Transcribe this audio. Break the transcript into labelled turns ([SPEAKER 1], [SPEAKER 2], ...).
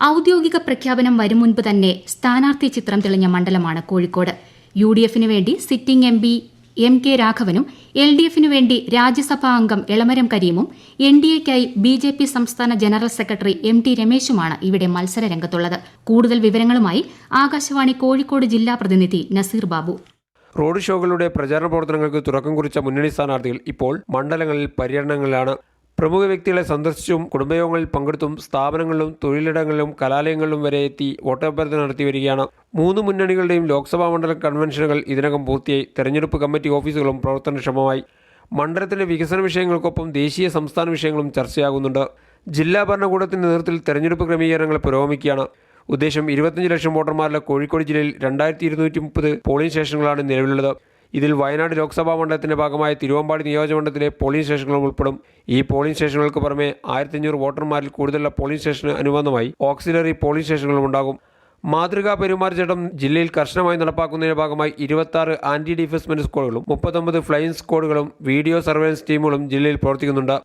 [SPEAKER 1] ഔദ്യോഗിക പ്രഖ്യാപനം വരും മുൻപ് തന്നെ സ്ഥാനാർത്ഥി ചിത്രം തെളിഞ്ഞ മണ്ഡലമാണ് കോഴിക്കോട്. യു ഡി എഫിന് വേണ്ടി sitting M P M K രാഘവനും L D എഫിനു വേണ്ടി രാജ്യസഭാ അംഗം എളമരം കരീമും എൻ ഡി എക്കായി ബി ജെ പി സംസ്ഥാന ജനറൽ സെക്രട്ടറി എം ടി രമേശുമാണ് ഇവിടെ മത്സര രംഗത്തുള്ളത് കൂടുതൽ വിവരങ്ങളുമായി ആകാശവാണി കോഴിക്കോട് ജില്ലാ പ്രതിനിധി നസീർ ബാബു.
[SPEAKER 2] റോഡ് ഷോകളുടെ പ്രചാരണ പ്രവർത്തനങ്ങൾക്ക് തുടക്കം കുറിച്ച മുന്നണി സ്ഥാനാർത്ഥികൾ ഇപ്പോൾ മണ്ഡലങ്ങളിൽ പര്യടനങ്ങളിലാണ്. പ്രമുഖ വ്യക്തികളെ സന്ദർശിച്ചും കുടുംബയോഗങ്ങളിൽ പങ്കെടുത്തും സ്ഥാപനങ്ങളിലും തൊഴിലിടങ്ങളിലും കലാലയങ്ങളിലും വരെ എത്തി വോട്ടഭ്യർത്ഥന നടത്തി വരികയാണ്. മൂന്ന് മുന്നണികളുടെയും ലോക്സഭാ മണ്ഡല കൺവെൻഷനുകൾ ഇതിനകം പൂർത്തിയായി. തെരഞ്ഞെടുപ്പ് കമ്മിറ്റി ഓഫീസുകളും പ്രവർത്തനക്ഷമമായി. മണ്ഡലത്തിലെ വികസന വിഷയങ്ങൾക്കൊപ്പം ദേശീയ സംസ്ഥാന വിഷയങ്ങളും ചർച്ചയാകുന്നുണ്ട്. ജില്ലാ ഭരണകൂടത്തിന്റെ നേതൃത്വത്തിൽ തെരഞ്ഞെടുപ്പ് ക്രമീകരണങ്ങൾ പുരോഗമിക്കുകയാണ്. ഉദ്ദേശം ഇരുപത്തഞ്ച് ലക്ഷം വോട്ടർമാരുടെ കോഴിക്കോട് ജില്ലയിൽ രണ്ടായിരത്തി ഇരുന്നൂറ്റി മുപ്പത് പോളിംഗ് സ്റ്റേഷനുകളാണ് നിലവിലുള്ളത്. ഇതിൽ വയനാട് ലോക്സഭാ മണ്ഡലത്തിന്റെ ഭാഗമായ തിരുവമ്പാടി നിയോജകമണ്ഡലത്തിലെ പോളിംഗ് സ്റ്റേഷനുകൾ ഉൾപ്പെടും. ഈ പോളിംഗ് സ്റ്റേഷനുകൾക്ക് പുറമെ ആയിരത്തിഞ്ഞൂറ് വോട്ടർമാരിൽ കൂടുതലുള്ള പോളിംഗ് സ്റ്റേഷന് അനുബന്ധമായി ഓക്സിലറി പോളിംഗ് സ്റ്റേഷനുകളും ഉണ്ടാകും. മാതൃകാ പെരുമാറ്റച്ചട്ടം ജില്ലയിൽ കർശനമായി നടപ്പാക്കുന്നതിന്റെ ഭാഗമായി ഇരുപത്തി ആന്റി ഡിഫേഴ്സ്മെന്റ് സ്ക്വാഡുകളും മുപ്പത്തൊമ്പത് ഫ്ലൈയിങ് സ്ക്വാഡുകളും വീഡിയോ സർവേലൻസ് ടീമുകളും ജില്ലയിൽ പ്രവർത്തിക്കുന്നുണ്ട്.